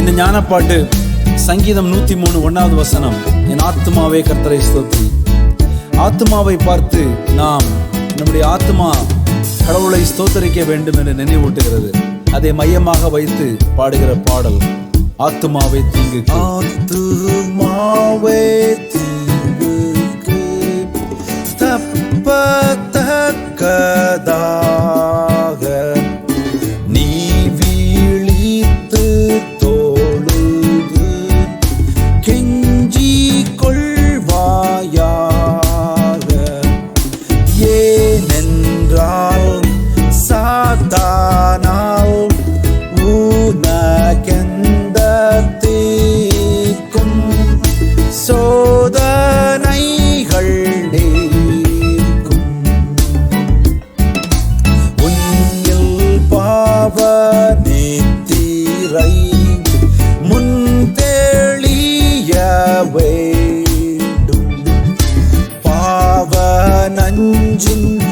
இந்த ஞானப்பாட்டு சங்கீதம் நூத்தி மூணு ஒன்னாவது வசனம். என் ஆத்மாவே கர்த்தரை ஸ்தோத்ரி. ஆத்மாவை பார்த்து நாம் நம்முடைய ஆத்மா கடவுளை ஸ்தோத்தரிக்க வேண்டும் என்று நினைவூட்டுகிறது. அதை மையமாக வைத்து பாடுகிற பாடல் ஆத்மாவை தீங்கு ஆத்துமாவே தீங்கு தப்ப தக்க 曾经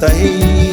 对